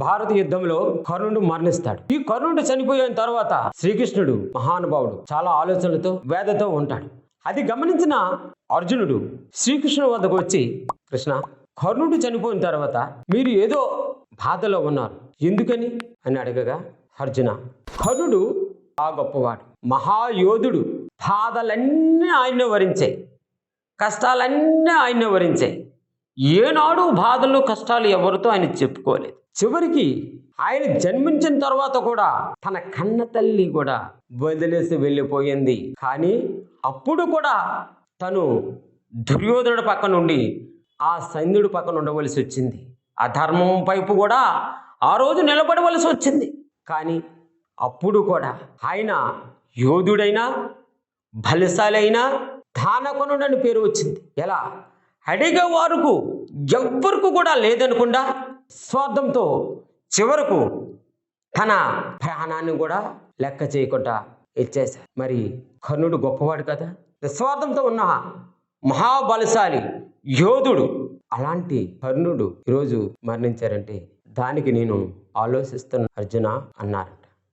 భారత యుద్ధంలో కర్ణుడు మరణిస్తాడు. ఈ కర్ణుడు చనిపోయిన తర్వాత శ్రీకృష్ణుడు మహానుభావుడు చాలా ఆలోచనలతో వేదతో ఉంటాడు. అది గమనించిన అర్జునుడు శ్రీకృష్ణుడు వద్దకు వచ్చి కృష్ణ కర్ణుడు చనిపోయిన తర్వాత మీరు ఏదో బాధలో ఉన్నారు. ఎందుకని? అని అడగగా అర్జున కర్ణుడు ఆ గొప్పవాడు. మహాయోధుడు. బాధలన్నీ ఆయన వరించాయి కష్టాలన్నీ ఆయన వరించాయి ఏనాడు బాధలు కష్టాలు ఎవరితో ఆయన చెప్పుకోలేదు. చివరికి ఆయన జన్మించిన తర్వాత కూడా తన కన్న తల్లి కూడా వదిలేసి వెళ్ళిపోయింది. కానీ అప్పుడు కూడా తను దుర్యోధనుడి పక్క నుండి ఆ సైన్యుడి పక్కన ఉండవలసి వచ్చింది. ఆ ధర్మం పైపు కూడా ఆ రోజు నిలబడవలసి వచ్చింది. కానీ అప్పుడు కూడా ఆయన యోధుడైనా బలిశాలైనా దానకొనుడని పేరు వచ్చింది. ఎలా? అడిగే వారుకు ఎవ్వరికి కూడా లేదనకుండా స్వార్థంతో చివరకు తన ప్రాణాన్ని కూడా లెక్క చేయకుండా ఇచ్చేశాడు మరి కర్ణుడు గొప్పవాడు కదా. నిస్వార్థంతో ఉన్న మహాబలశాలి యోధుడు. అలాంటి కర్ణుడు ఈరోజు మరణించారంటే దానికి నేను ఆలోచిస్తున్న అర్జున అన్నారు.